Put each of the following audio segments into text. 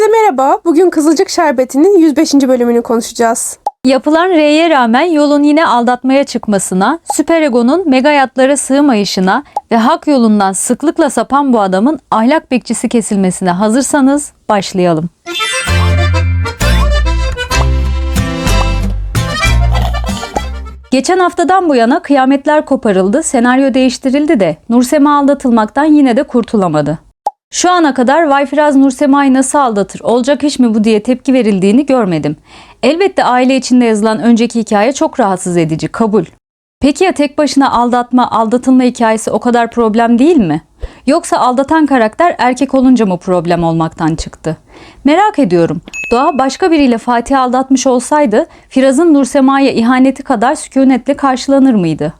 Herkese merhaba. Bugün Kızılcık Şerbeti'nin 105. bölümünü konuşacağız. Yapılan R'ye rağmen yolun yine aldatmaya çıkmasına, süperegonun mega yatlara sığmayışına ve hak yolundan sıklıkla sapan bu adamın ahlak bekçisi kesilmesine hazırsanız başlayalım. Geçen haftadan bu yana kıyametler koparıldı, senaryo değiştirildi de Nursema aldatılmaktan yine de kurtulamadı. Şu ana kadar Vayfiraz Nursema'yı nasıl aldatır, olacak iş mi bu diye tepki verildiğini görmedim. Elbette aile içinde yazılan önceki hikaye çok rahatsız edici, kabul. Peki ya tek başına aldatma, aldatılma hikayesi o kadar problem değil mi? Yoksa aldatan karakter erkek olunca mı problem olmaktan çıktı? Merak ediyorum. Doğa başka biriyle Fatih'i aldatmış olsaydı Firaz'ın Nursema'ya ihaneti kadar sükunetle karşılanır mıydı?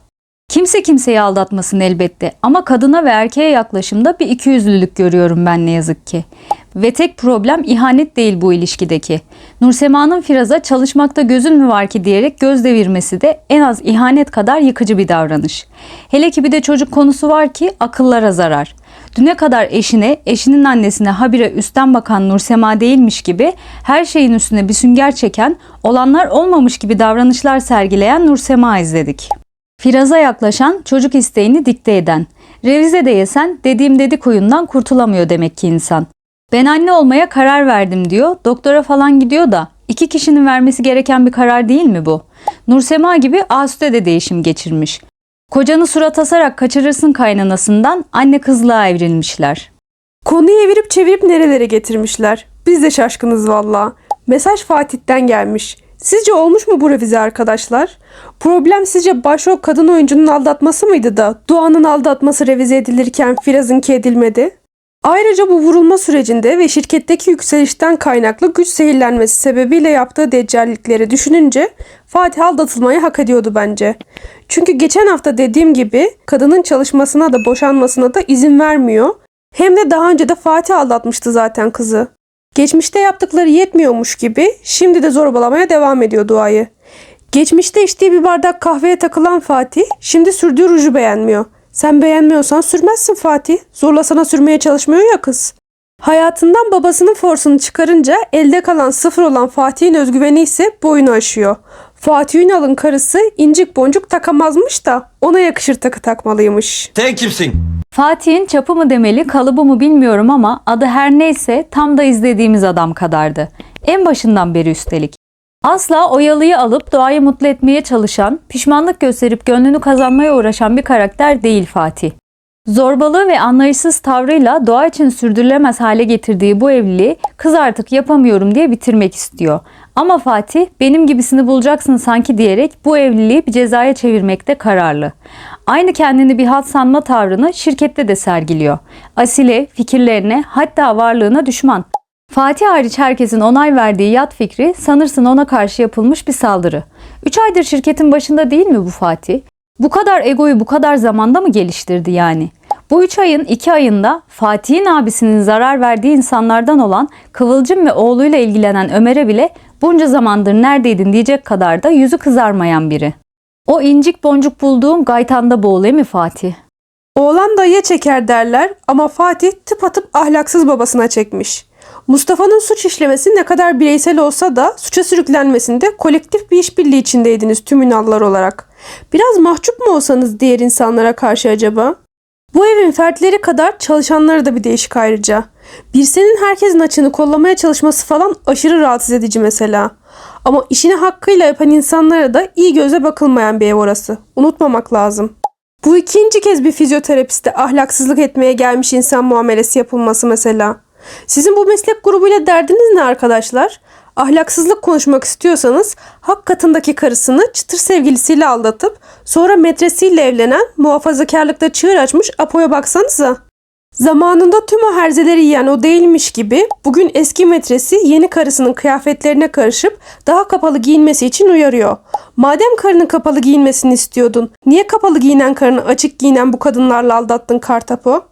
Kimse kimseyi aldatmasın elbette ama kadına ve erkeğe yaklaşımda bir ikiyüzlülük görüyorum ben ne yazık ki. Ve tek problem ihanet değil bu ilişkideki. Nursema'nın Firaz'a çalışmakta gözün mü var ki diyerek göz devirmesi de en az ihanet kadar yıkıcı bir davranış. Hele ki bir de çocuk konusu var ki akıllara zarar. Düne kadar eşine, eşinin annesine habire üstten bakan Nursema değilmiş gibi her şeyin üstüne bir sünger çeken, olanlar olmamış gibi davranışlar sergileyen Nursema izledik. Firaz'a yaklaşan, çocuk isteğini dikte eden. Revize de yesen dediğim dedik oyundan kurtulamıyor demek ki insan. Ben anne olmaya karar verdim diyor. Doktora falan gidiyor da iki kişinin vermesi gereken bir karar değil mi bu? Nursema gibi Asü'de de değişim geçirmiş. Kocanı surat asarak kaçırırsın kaynanasından anne kızlığa evrilmişler. Konuyu evirip çevirip nerelere getirmişler. Biz de şaşkınız valla. Mesaj Fatih'ten gelmiş. Sizce olmuş mu bu revize arkadaşlar? Problem sizce başrol kadın oyuncunun aldatması mıydı da Doğan'ın aldatması revize edilirken Firaz'ınki edilmedi? Ayrıca bu vurulma sürecinde ve şirketteki yükselişten kaynaklı güç zehirlenmesi sebebiyle yaptığı deccallikleri düşününce Fatih aldatılmayı hak ediyordu bence. Çünkü geçen hafta dediğim gibi kadının çalışmasına da boşanmasına da izin vermiyor. Hem de daha önce de Fatih aldatmıştı zaten kızı. Geçmişte yaptıkları yetmiyormuş gibi şimdi de zorbalamaya devam ediyor Dua'yı. Geçmişte içtiği bir bardak kahveye takılan Fatih şimdi sürdüğü ruju beğenmiyor. Sen beğenmiyorsan sürmezsin Fatih. Zorla sana sürmeye çalışmıyor ya kız. Hayatından babasının forsunu çıkarınca elde kalan sıfır olan Fatih'in özgüveni ise boyunu aşıyor. Fatih Ünal'ın karısı incik boncuk takamazmış da ona yakışır takı takmalıymış. Sen kimsin? Fatih'in çapı mı demeli kalıbı mı bilmiyorum ama adı her neyse tam da izlediğimiz adam kadardı. En başından beri üstelik. Asla oyalıyı alıp doğayı mutlu etmeye çalışan, pişmanlık gösterip gönlünü kazanmaya uğraşan bir karakter değil Fatih. Zorbalığı ve anlayışsız tavrıyla doğa için sürdürülemez hale getirdiği bu evliliği kız artık yapamıyorum diye bitirmek istiyor. Ama Fatih benim gibisini bulacaksın sanki diyerek bu evliliği bir cezaya çevirmekte kararlı. Aynı kendini bir hat sanma tavrını şirkette de sergiliyor. Asile, fikirlerine hatta varlığına düşman. Fatih hariç herkesin onay verdiği yat fikri sanırsın ona karşı yapılmış bir saldırı. 3 aydır şirketin başında değil mi bu Fatih? Bu kadar egoyu bu kadar zamanda mı geliştirdi yani? Bu 3 ayın 2 ayında Fatih'in abisinin zarar verdiği insanlardan olan Kıvılcım ve oğluyla ilgilenen Ömer'e bile bunca zamandır neredeydin diyecek kadar da yüzü kızarmayan biri. O incik boncuk bulduğum gaytanda boğulayım mi Fatih? Oğlan dayıya çeker derler ama Fatih tıpatıp ahlaksız babasına çekmiş. Mustafa'nın suç işlemesi ne kadar bireysel olsa da suça sürüklenmesinde kolektif bir işbirliği içindeydiniz tüm Ünallar olarak. Biraz mahcup mu olsanız diğer insanlara karşı acaba? Bu evin fertleri kadar çalışanları da bir değişik ayrıca. Bir senin herkesin açını kollamaya çalışması falan aşırı rahatsız edici mesela. Ama işini hakkıyla yapan insanlara da iyi göze bakılmayan bir ev orası. Unutmamak lazım. Bu ikinci kez bir fizyoterapiste ahlaksızlık etmeye gelmiş insan muamelesi yapılması mesela. Sizin bu meslek grubuyla derdiniz ne arkadaşlar? Ahlaksızlık konuşmak istiyorsanız hak katındaki karısını çıtır sevgilisiyle aldatıp sonra metresiyle evlenen muhafazakarlıkta çığır açmış Apo'ya baksanıza. Zamanında tüm o herzeleri yiyen o değilmiş gibi bugün eski metresi yeni karısının kıyafetlerine karışıp daha kapalı giyinmesi için uyarıyor. Madem karının kapalı giyinmesini istiyordun, niye kapalı giyinen karını açık giyinen bu kadınlarla aldattın Kartapo?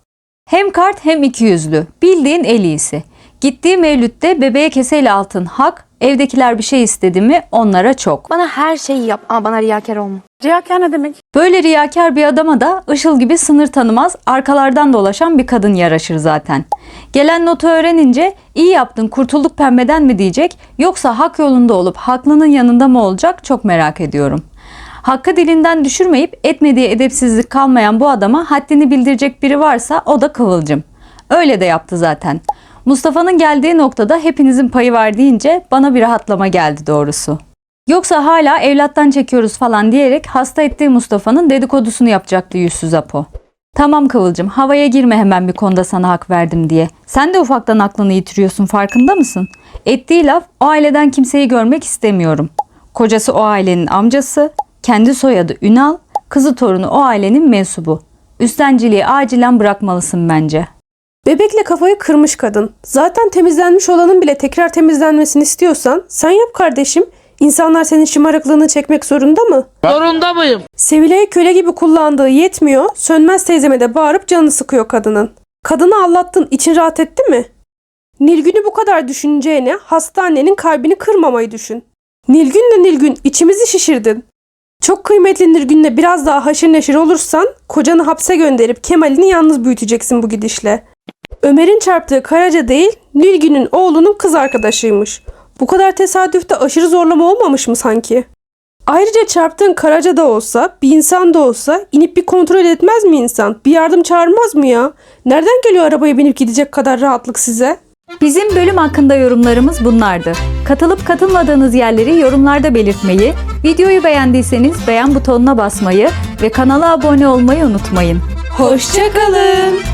Hem kart hem ikiyüzlü. Bildiğin el iyisi. Gittiği mevlütte bebeğe keseyle altın hak, evdekiler bir şey istedi mi onlara çok. Bana her şeyi yap ama bana riyakar olma. Riyakar ne demek? Böyle riyakar bir adama da ışıl gibi sınır tanımaz, arkalardan dolaşan bir kadın yaraşır zaten. Gelen notu öğrenince iyi yaptın kurtulduk pembeden mi diyecek yoksa hak yolunda olup haklının yanında mı olacak çok merak ediyorum. Hakkı dilinden düşürmeyip etmediği edepsizlik kalmayan bu adama haddini bildirecek biri varsa o da Kıvılcım. Öyle de yaptı zaten. Mustafa'nın geldiği noktada hepinizin payı var deyince bana bir rahatlama geldi doğrusu. Yoksa hala evlattan çekiyoruz falan diyerek hasta ettiği Mustafa'nın dedikodusunu yapacaktı yüzsüz Apo. Tamam Kıvılcım havaya girme hemen bir konuda sana hak verdim diye. Sen de ufaktan aklını yitiriyorsun farkında mısın? Ettiği laf o aileden kimseyi görmek istemiyorum. Kocası o ailenin amcası, kendi soyadı Ünal, kızı torunu o ailenin mensubu. Üstenciliği acilen bırakmalısın bence. Bebekle kafayı kırmış kadın. Zaten temizlenmiş olanın bile tekrar temizlenmesini istiyorsan sen yap kardeşim. İnsanlar senin şımarıklığını çekmek zorunda mı? Zorunda mıyım? Sevilay'ı köle gibi kullandığı yetmiyor. Sönmez teyzeme de bağırıp canını sıkıyor kadının. Kadını anlattın için rahat etti mi? Nilgün'ü bu kadar düşüneceğine hasta annenin kalbini kırmamayı düşün. Nilgün'le Nilgün içimizi şişirdin. Çok kıymetli Nilgün'le biraz daha haşır neşir olursan kocanı hapse gönderip Kemal'ini yalnız büyüteceksin bu gidişle. Ömer'in çarptığı Karaca değil, Nilgün'ün oğlunun kız arkadaşıymış. Bu kadar tesadüfte aşırı zorlama olmamış mı sanki? Ayrıca çarptığın Karaca da olsa, bir insan da olsa inip bir kontrol etmez mi insan? Bir yardım çağırmaz mı ya? Nereden geliyor arabaya binip gidecek kadar rahatlık size? Bizim bölüm hakkında yorumlarımız bunlardı. Katılıp katılmadığınız yerleri yorumlarda belirtmeyi, videoyu beğendiyseniz beğen butonuna basmayı ve kanala abone olmayı unutmayın. Hoşçakalın.